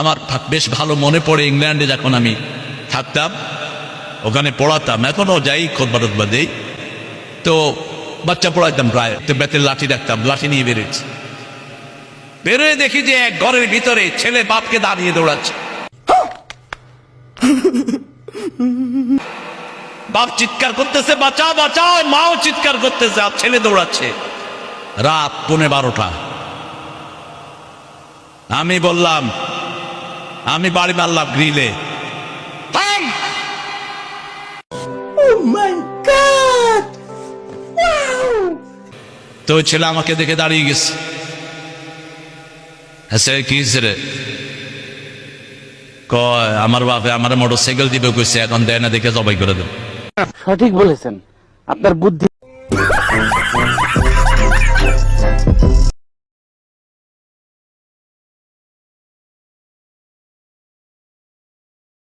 আমার বেশ ভালো মনে পড়ে ইংল্যান্ডে যখন আমি থাকতাম, ওখানে পড়াতাম। এখনও যাই খোদবা টোদবা দেই। তো বাচ্চা পড়াইতাম প্রায়, তো বেতের লাঠি রাখতাম লাঠি নিয়ে বেরোচ্ছি বেরোয় দেখি যে এক ঘরের ভিতরে ছেলে বাপকে দাঁড়িয়ে দৌড়াচ্ছে। বাপ চিৎকার করতেছে, বাঁচাও বাঁচাও, মাও চিৎকার করতেছে, আর ছেলে দৌড়াচ্ছে। রাত পৌনে বারোটা। আমি বললাম আমি বাড়ি মারলাম গ্রিলে। তো ছেলে আমাকে দেখে দাঁড়িয়ে গেছে। হ্যাঁ কি রে? কয় আমার বাপে আমার মোটর সাইকেল দিবে কইছে এখন দেয় না দেখে জবাই করে দেব। সঠিক বলেছেন। আপনার বুদ্ধি